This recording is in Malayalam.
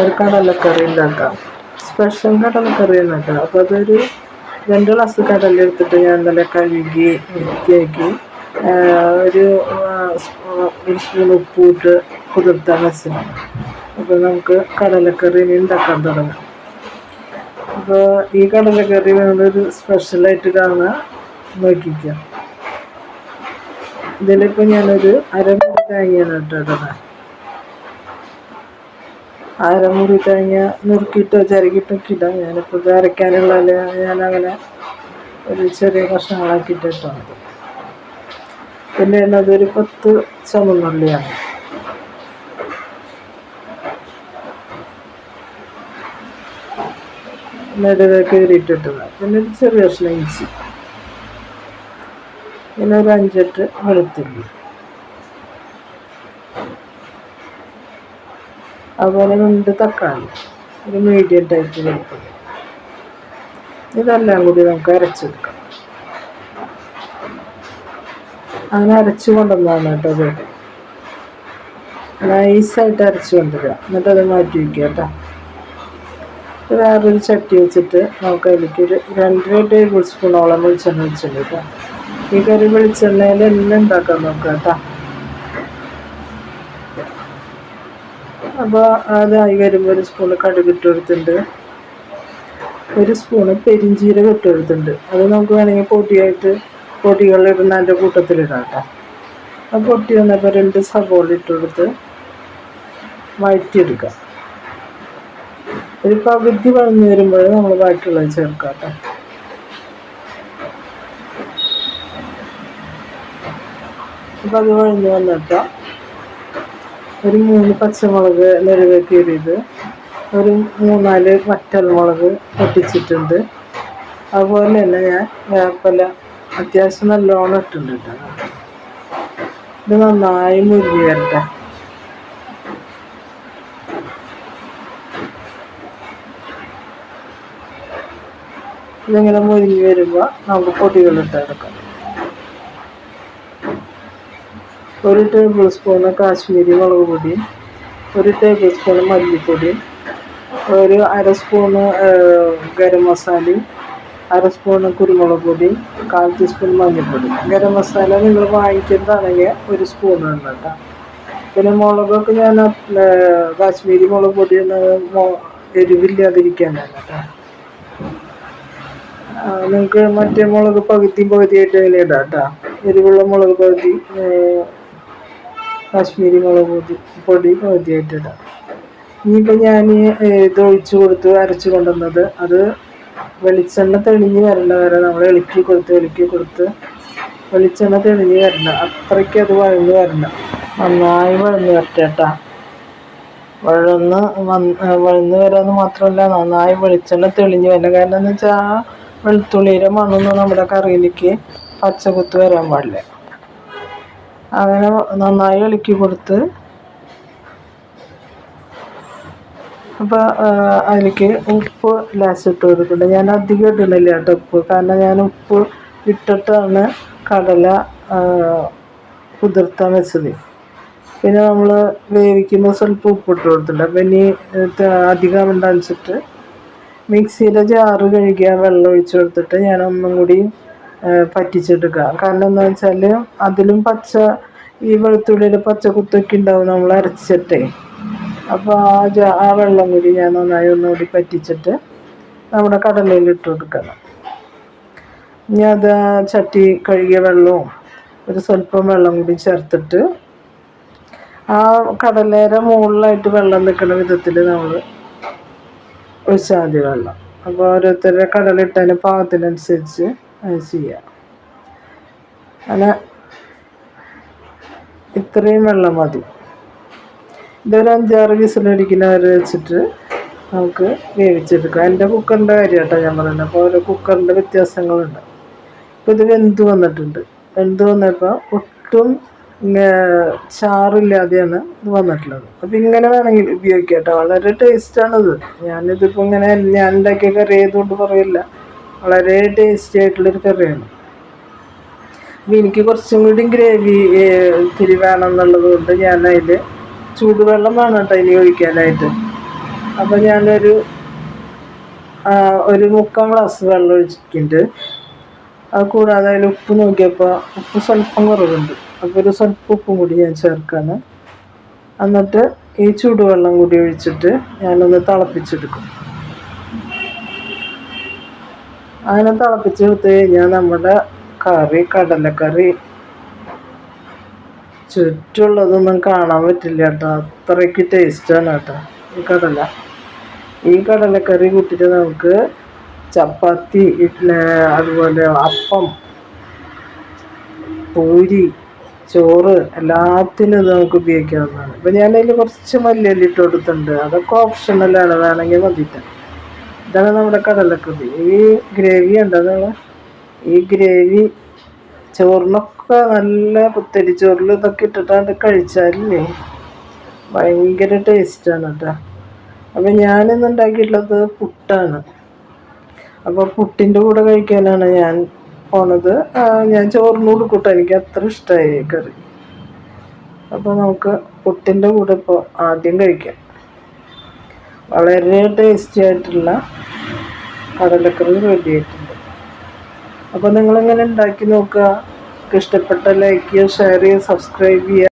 ഒരു കടലക്കറി ഉണ്ടാക്കാം സ്പെഷ്യൽ കടലക്കറി ഉണ്ടാക്കാം അപ്പോൾ അതൊരു രണ്ട് ഗ്ലാസ് കടല എടുത്തിട്ട് ഞാൻ നല്ല കഴുകി വൃത്തിയാക്കി ഒരു ഒരു സ്പൂൺ ഉപ്പിട്ട് കുതിർത്താൻ വെച്ചാൽ അപ്പോൾ നമുക്ക് കടലക്കറി ഇനി ഉണ്ടാക്കാൻ തുടങ്ങാം. അപ്പോൾ ഈ കടലക്കറി നമ്മളൊരു സ്പെഷ്യലായിട്ട് കാണാൻ നോക്കിക്കാം. ഇതിലിപ്പോൾ ഞാനൊരു അരമുറി തേങ്ങയാണ് കേട്ടോ ഇടുന്നത് അരമുറി തേങ്ങ നുറുക്കിയിട്ടോ ചിരകിയിട്ടൊക്കെ ഇടാം ഞാനിപ്പോൾ ഇത് അരയ്ക്കാനുള്ള ഞാനങ്ങനെ ഒരു ചെറിയ കഷ്ണങ്ങളാക്കിയിട്ട് ഇട്ടാൽ മതി പിന്നെ അതൊരു പത്ത് ചുമന്നുള്ളിയാണ് നെടുക കയറിയിട്ടിട്ടത് പിന്നെ ഒരു ചെറിയ കഷ്ണം ഇഞ്ചി. പിന്നെ ഒരു അഞ്ചെട്ട് വെളുത്തുള്ളി. അതുപോലെ രണ്ട് തക്കാളി. ഒരു മീഡിയം ടൈപ്പ് വെളുത്തുള്ളി ഇതെല്ലാം കൂടി നമുക്ക് അരച്ചെടുക്കാം. അങ്ങനെ അരച്ചു കൊണ്ടുവന്നതാണ് കേട്ടോ വേണ്ടത് നൈസായിട്ട് അരച്ചു കൊണ്ടുവരിക. എന്നിട്ട് അത് മാറ്റി വയ്ക്കുക കേട്ടോ. വേറൊരു ചട്ടി വെച്ചിട്ട് നമുക്ക് അതിലേക്ക് ഒരു രണ്ടര ടേബിൾ സ്പൂണോളം വെളിച്ചെണ്ണ വെച്ചിട്ടുണ്ട് കേട്ടോ ഈ കറി വെളിച്ചെണ്ണയിൽ എല്ലാം ഉണ്ടാക്കാൻ നോക്കുക കേട്ടോ. അപ്പോൾ അതായി വരുമ്പോൾ ഒരു സ്പൂണ് കടുക് ഇട്ട് ഒരു സ്പൂണ് പെരിഞ്ചീരകം ഇട്ട് കൊടുത്തിട്ടുണ്ട് അത് നമുക്ക് വേണമെങ്കിൽ പൊടിയായിട്ട് പൊടികളിടുന്ന അതിന്റെ കൂട്ടത്തിലിടാം കേട്ടോ ആ പൊട്ടി വന്നപ്പോൾ രണ്ട് സബോള ഇട്ട് കൊടുത്ത് ഒരു പകുതി വഴന്ന് വരുമ്പോൾ നമ്മൾ ബാക്കിയുള്ളത് ചേർക്കാം കേട്ടോ അപ്പം അത് വഴഞ്ഞു വന്നിട്ട് ഒരു മൂന്ന് പച്ചമുളക് നെടുക കീറിയത് ഒരു മൂന്നാൽ വറ്റൽമുളക് പൊട്ടിച്ചിട്ടുണ്ട്. അതുപോലെ തന്നെ ഞാൻ വേപ്പല അത്യാവശ്യം നല്ലോണം ഇട്ടുണ്ട് ഇത് നന്നായി മുരുകി വരട്ടെ ഇതിങ്ങനെ മുരിഞ്ഞ് വരുമ്പോൾ നമുക്ക് പൊടികൾ ഇട്ടെടുക്കാം ഒരു ടേബിൾ സ്പൂൺ കാശ്മീരി മുളക് പൊടി ഒരു ടേബിൾ സ്പൂണ് മല്ലിപ്പൊടി ഒരു അര സ്പൂണ് ഗരം മസാല അര സ്പൂണ് കുരുമുളക് പൊടി കാൽ ടീസ്പൂൺ മഞ്ഞൾപ്പൊടി. ഗരം മസാല നിങ്ങൾ വാങ്ങിക്കുന്നതാണെങ്കിൽ ഒരു സ്പൂൺ ഉണ്ട് പിന്നെ മുളകൊക്കെ ഞാൻ കാശ്മീരി മുളക് പൊടി എരിവില്ലാതിരിക്കാനാണ് കേട്ടോ. നിങ്ങൾക്ക് മറ്റേ മുളക് പകുതി പകുതിയായിട്ട് അതിൽ ഇടാം കേട്ടോ. എരിവുള്ള മുളക് പകുതി കാശ്മീരി മുളക് പൊടി പൊടി ഇടാം. ഇനിയിപ്പോൾ ഞാൻ ഇത് ഒഴിച്ച് കൊടുത്ത് അരച്ച് കൊണ്ടുവന്നത് അത് വെളിച്ചെണ്ണ തെളിഞ്ഞ് വരേണ്ട വരെ നമ്മൾ ഇളക്കി കൊടുത്ത് ഇളക്കി കൊടുത്ത് വെളിച്ചെണ്ണ തെളിഞ്ഞ് വരണ്ട. അത്രയ്ക്ക് അത് വഴന്ന് വരണ്ട. നന്നായി വഴന്ന് വരട്ടെ കേട്ടോ വഴന്ന് വഴന്ന് വരാമെന്ന് മാത്രമല്ല നന്നായി വെളിച്ചെണ്ണ തെളിഞ്ഞ് വരണം കാരണം എന്ന് വെച്ചാൽ വെളുത്തുള്ളിയുടെ മണ്ണൊന്നും നമ്മുടെ കറിയിലേക്ക് പച്ചകുത്ത് വരാൻ പാടില്ല. അങ്ങനെ നന്നായി ഇളക്കി കൊടുത്ത് അപ്പോൾ അതിലേക്ക് ഉപ്പ് ലാസ്റ്റ് ഇട്ട് കൊടുക്കുന്നുണ്ട് ഞാൻ അധികം ഇടുന്നില്ല കേട്ടോ ഉപ്പ്. കാരണം ഞാൻ ഉപ്പ് ഇട്ടിട്ടാണ് കടല കുതിർത്താൻ വെച്ചത്. പിന്നെ നമ്മൾ വേവിക്കുമ്പോൾ സ്വല്പം ഉപ്പിട്ട് കൊടുത്തിട്ടുണ്ട്. അപ്പം ഇനി അധികം ഉണ്ടാച്ചിട്ട് മിക്സിയിലെ ജാറ് കഴുകിയ വെള്ളം ഒഴിച്ച് കൊടുത്തിട്ട് ഞാൻ ഒന്നും കൂടി പറ്റിച്ചെടുക്കുക. കാരണം എന്താ വെച്ചാൽ അതിലും പച്ച ഈ വെളുത്തുള്ളിയിൽ പച്ച കുത്തൊക്കെ ഉണ്ടാവും നമ്മൾ അരച്ചിട്ടേ. അപ്പോൾ ആ ആ വെള്ളം കൂടി ഞാൻ നന്നായി ഒന്നുകൂടി പറ്റിച്ചിട്ട് നമ്മുടെ കടലയിൽ ഇട്ട് കൊടുക്കണം. ഇനി അത് ചട്ടി കഴുകിയ വെള്ളവും ഒരു സ്വല്പം വെള്ളം കൂടി ചേർത്തിട്ട് ആ കടലേരെ മുകളിലായിട്ട് വെള്ളം നിൽക്കുന്ന വിധത്തിൽ നമ്മൾ ഒഴിച്ചാൽ മതി വെള്ളം. അപ്പോൾ ഓരോരുത്തരുടെ കടലിട്ടതിന് പാകത്തിനനുസരിച്ച് ചെയ്യാം. അങ്ങനെ ഇത്രയും വെള്ളം മതി. ഇതൊരു അഞ്ചാറ് വിസിലടിക്കുന്ന അവർ വെച്ചിട്ട് നമുക്ക് വേവിച്ചെടുക്കാം. എന്റെ കുക്കറിന്റെ കാര്യം കേട്ടോ ഞാൻ പറയുന്നത്. അപ്പോൾ ഓരോ കുക്കറിന്റെ വ്യത്യാസങ്ങളുണ്ട്. ഇപ്പോൾ ഇത് വെന്ത് വന്നിട്ടുണ്ട്. വെന്ത് വന്നപ്പോൾ ഒട്ടും ചാറില്ലാതെയാണ് ഇത് വന്നിട്ടുള്ളത്. അപ്പോൾ ഇങ്ങനെ വേണമെങ്കിൽ ഉപയോഗിക്കാം കേട്ടോ. വളരെ ടേസ്റ്റാണിത് ഞാനിതിപ്പോൾ ഇങ്ങനെ ഞാൻ ഉണ്ടാക്കിയ കറി ആയതുകൊണ്ട് പറയില്ല. വളരെ ടേസ്റ്റി ആയിട്ടുള്ളൊരു കറിയാണ്. അപ്പോൾ എനിക്ക് കുറച്ചും കൂടി ഗ്രേവി ഇത്തിരി വേണം എന്നുള്ളത് കൊണ്ട് ഞാൻ അതിൽ ചൂടുവെള്ളം വേണം കേട്ടോ ഇനി ഒഴിക്കാനായിട്ട്. അപ്പോൾ ഞാനൊരു ഒരു മുക്കാൽ ഗ്ലാസ് വെള്ളം ഒഴിച്ചിട്ടുണ്ട്. അത് കൂടാതെ അതിൽ ഉപ്പ് നോക്കിയപ്പോൾ ഉപ്പ് സ്വല്പം കുറവുണ്ട്. അപ്പോൾ ഒരു സ്വല്പം ഉപ്പും കൂടി ഞാൻ ചേർക്കാണ്. എന്നിട്ട് ഈ ചൂടുവെള്ളം കൂടി ഒഴിച്ചിട്ട് ഞാനൊന്ന് തിളപ്പിച്ചെടുക്കും. അങ്ങനെ തിളപ്പിച്ചെടുത്ത് കഴിഞ്ഞാൽ നമ്മുടെ കറി കടലക്കറി ചുറ്റുള്ളതൊന്നും കാണാൻ പറ്റില്ല കേട്ടോ. അത്രയ്ക്ക് ടേസ്റ്റാണ് കേട്ടോ ഈ കടല. ഈ കടലക്കറി കൂട്ടിയിട്ട് നമുക്ക് ചപ്പാത്തി അതുപോലെ അപ്പം പൂരി ചോറ് എല്ലാത്തിനും ഇത് നമുക്ക് ഉപയോഗിക്കാവുന്നതാണ്. ഇപ്പം ഞാനതിൽ കുറച്ച് മല്ലിയല്ലിട്ട് കൊടുത്തിട്ടുണ്ട്. അതൊക്കെ ഓപ്ഷണലാണ് വേണമെങ്കിൽ മതിയിട്ട് ഇതാണ് നമ്മുടെ കടലക്കറി. ഈ ഗ്രേവി ഉണ്ടോ നിങ്ങൾ ഈ ഗ്രേവി ചോറിനൊക്കെ നല്ല കുത്തരി ചോറിൽ ഇതൊക്കെ ഇട്ടിട്ടാണ്ട് കഴിച്ചാലില്ലേ? ഭയങ്കര ടേസ്റ്റാണ് കേട്ടോ. അപ്പം ഞാനിന്ന് ഉണ്ടാക്കിയിട്ടുള്ളത് പുട്ടാണ്. അപ്പോൾ പുട്ടിന്റെ കൂടെ കഴിക്കാനാണ് ഞാൻ പോണത്. ഞാൻ ചോറിന് കൊടുക്കൂട്ടോ. എനിക്ക് അത്ര ഇഷ്ടമായി കറി. അപ്പോൾ നമുക്ക് പുട്ടിന്റെ കൂടെ ഇപ്പോൾ ആദ്യം കഴിക്കാം. വളരെ ടേസ്റ്റി ആയിട്ടുള്ള കടലക്കറി റെഡി ആയിട്ടുണ്ട്. അപ്പോൾ നിങ്ങളിങ്ങനെ ഉണ്ടാക്കി നോക്കുക? ഇഷ്ടപ്പെട്ട ലൈക്ക് ചെയ്യുക ഷെയർ ചെയ്യുക സബ്സ്ക്രൈബ് ചെയ്യുക.